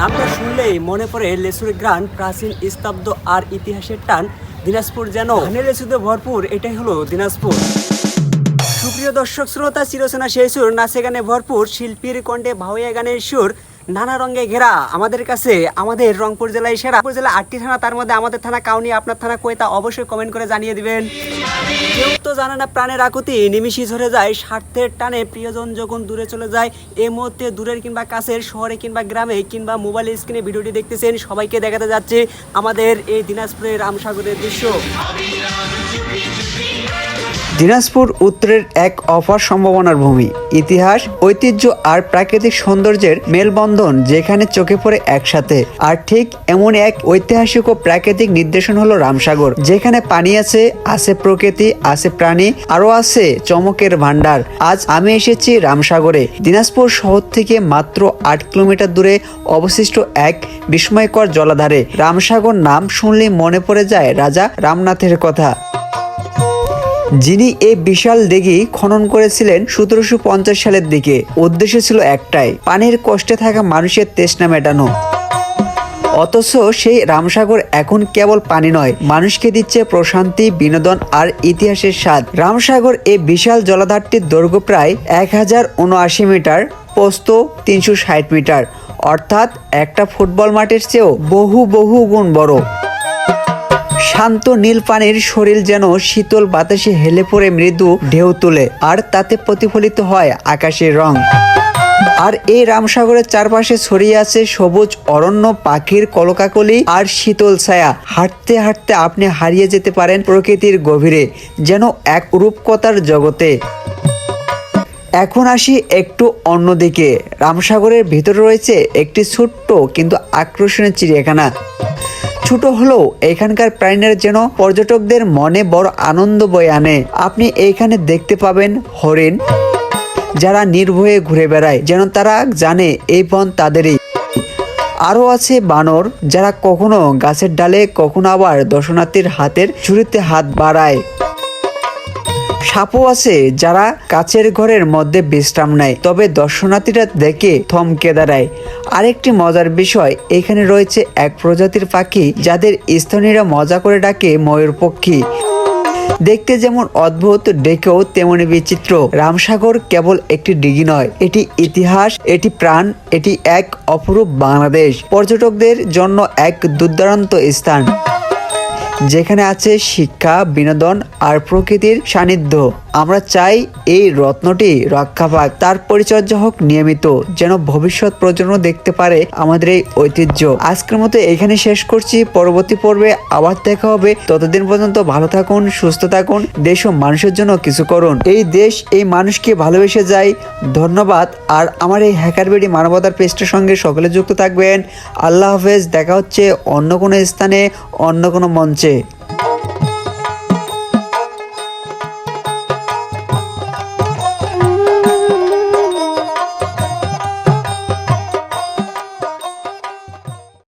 নামটা শুনলেই মনে পড়ে লেসুর গ্রান প্রাচীন, স্তব্ধ আর ইতিহাসের টান। দিনাজপুর যেন লেসুতে ভরপুর, এটাই হলো দিনাজপুর। সুপ্রিয় দর্শক, শ্রোতা চিরচেনা সেই সুর, নাচে গানে ভরপুর, শিল্পীর কণ্ঠে ভাওয়া গানের সুর। নানা রঙে ঘেরা। আমাদের কাছে, আমাদের রংপুর জেলায় সেরা। রংপুর জেলা আটটি থানা, তার মধ্যে আমাদের থানা কাউনি, আপনার থানা কয়তা অবশ্যই কমেন্ট করে জানিয়ে দিবেন। কেউ তো জানে না, প্রাণের আকুতি, নিমিষই ঝরে যায়, স্বার্থের টানে প্রিয়জন যখন দূরে চলে যায় এই মুহূর্তে দূরের কিংবা কাছের, শহরে কিংবা গ্রামে কিংবা মোবাইল স্ক্রিনে ভিডিওটি দেখতেছেন, সবাইকে দেখাতে যাচ্ছে আমাদের এই দিনাজপুরের রামসাগরের দৃশ্য। দিনাজপুর উত্তরের এক অফার সম্ভাবনার ভূমি। ইতিহাস, ঐতিহ্য আর প্রাকৃতিক সৌন্দর্যের মেলবন্ধন যেখানে চোখে পড়ে একসাথে। আর ঠিক এমন এক ঐতিহাসিক ও প্রাকৃতিক নির্দেশন হলো রামসাগর, যেখানে পানি আছে আছে প্রকৃতি, আছে প্রাণী, আরও আছে চমকের ভান্ডার আজ আমি এসেছি রামসাগরে। দিনাজপুর শহর থেকে মাত্র আট কিলোমিটার দূরে অবশিষ্ট এক বিস্ময়কর জলাধারে। রামসাগর নাম শুনলে মনে পড়ে যায় রাজা রামনাথের কথা। যিনি এই বিশাল দিঘি খনন করেছিলেন সতেরোশো পঞ্চাশ সালের দিকে। উদ্দেশ্য ছিল একটাই, পানির কষ্টে থাকা মানুষের তেষ্টা মেটানো। অথচ সেই রামসাগর এখন কেবল পানি নয়, মানুষকে দিচ্ছে প্রশান্তি, বিনোদন আর ইতিহাসের স্বাদ। রামসাগর এই বিশাল জলাধারটির দৈর্ঘ্য প্রায় এক হাজার উনআশি মিটার, পোস্ত তিনশো ষাট মিটার। অর্থাৎ একটা ফুটবল মাঠের চেয়েও বহু বহু গুণ বড়। শান্ত নীল পানির শরীর যেন শীতল বাতাসে হেলে পড়ে মৃদু ঢেউ তোলে, আর তাতে প্রতিফলিত হয় আকাশের রং। আর এই রামসাগরের চারপাশে ছড়িয়ে আছে সবুজ, অরণ্য, পাখির কলকাকলি আর শীতল ছায়া। হাঁটতে হাঁটতে আপনি হারিয়ে যেতে পারেন প্রকৃতির গভীরে, যেন এক রূপকতার জগতে। এখন আসি একটু অন্যদিকে। রামসাগরের ভিতরে রয়েছে একটি ছোট্ট কিন্তু আকর্ষণীয় চিড়িয়াখানা। ছোট হলেও এখানকার প্রাণীরা যেন পর্যটকদের মনে বড় আনন্দ বয়ে আনে। আপনি এখানে দেখতে পাবেন হরিণ, যারা নির্ভয়ে ঘুরে বেড়ায়, যেন তারা জানে এই বন তাদেরই। আরও আছে বানর, যারা কখনো গাছের ডালে, কখনো আবার দর্শনার্থীর হাতের ছুরিতে হাত বাড়ায়। সাপও আছে যারা কাছের ঘরের মধ্যে বিশ্রাম নেয়। তবে দর্শনার্থীরা দেখে থমকে দাঁড়ায়। আরেকটি মজার বিষয়, এখানে রয়েছে এক প্রজাতির পাখি যাদের স্থানীয়রা মজা করে ডাকে ময়ূর পক্ষী। দেখতে যেমন অদ্ভুত ডেকেও তেমনি বিচিত্র। রামসাগর কেবল একটি ডিগি নয়, এটি ইতিহাস, এটি প্রাণ, এটি এক অপরূপ বাংলাদেশ। পর্যটকদের জন্য এক দুর্দান্ত স্থান। যেখানে আছে শিক্ষা বিনোদন আর প্রকৃতির সান্নিধ্য। আমরা চাই এই রত্নটি রক্ষা পাক। তার পরিচর্যা হোক নিয়মিত, যেন ভবিষ্যৎ প্রজন্ম দেখতে পারে আমাদের এই ঐতিহ্য। আজকের মতো এখানে শেষ করছি। পরবর্তী পর্বে আবার দেখা হবে। ততদিন পর্যন্ত ভালো থাকুন, সুস্থ থাকুন, দেশ ও মানুষের জন্য কিছু করুন। এই দেশ এই মানুষকে ভালোবেসে যায়। ধন্যবাদ। আর আমার এই হ্যাকার বেডি মানবতার পেজটার সঙ্গে সকলে যুক্ত থাকবেন। আল্লাহ হাফেজ। দেখা হচ্ছে অন্য কোনো স্থানে, অন্য কোনো মঞ্চে।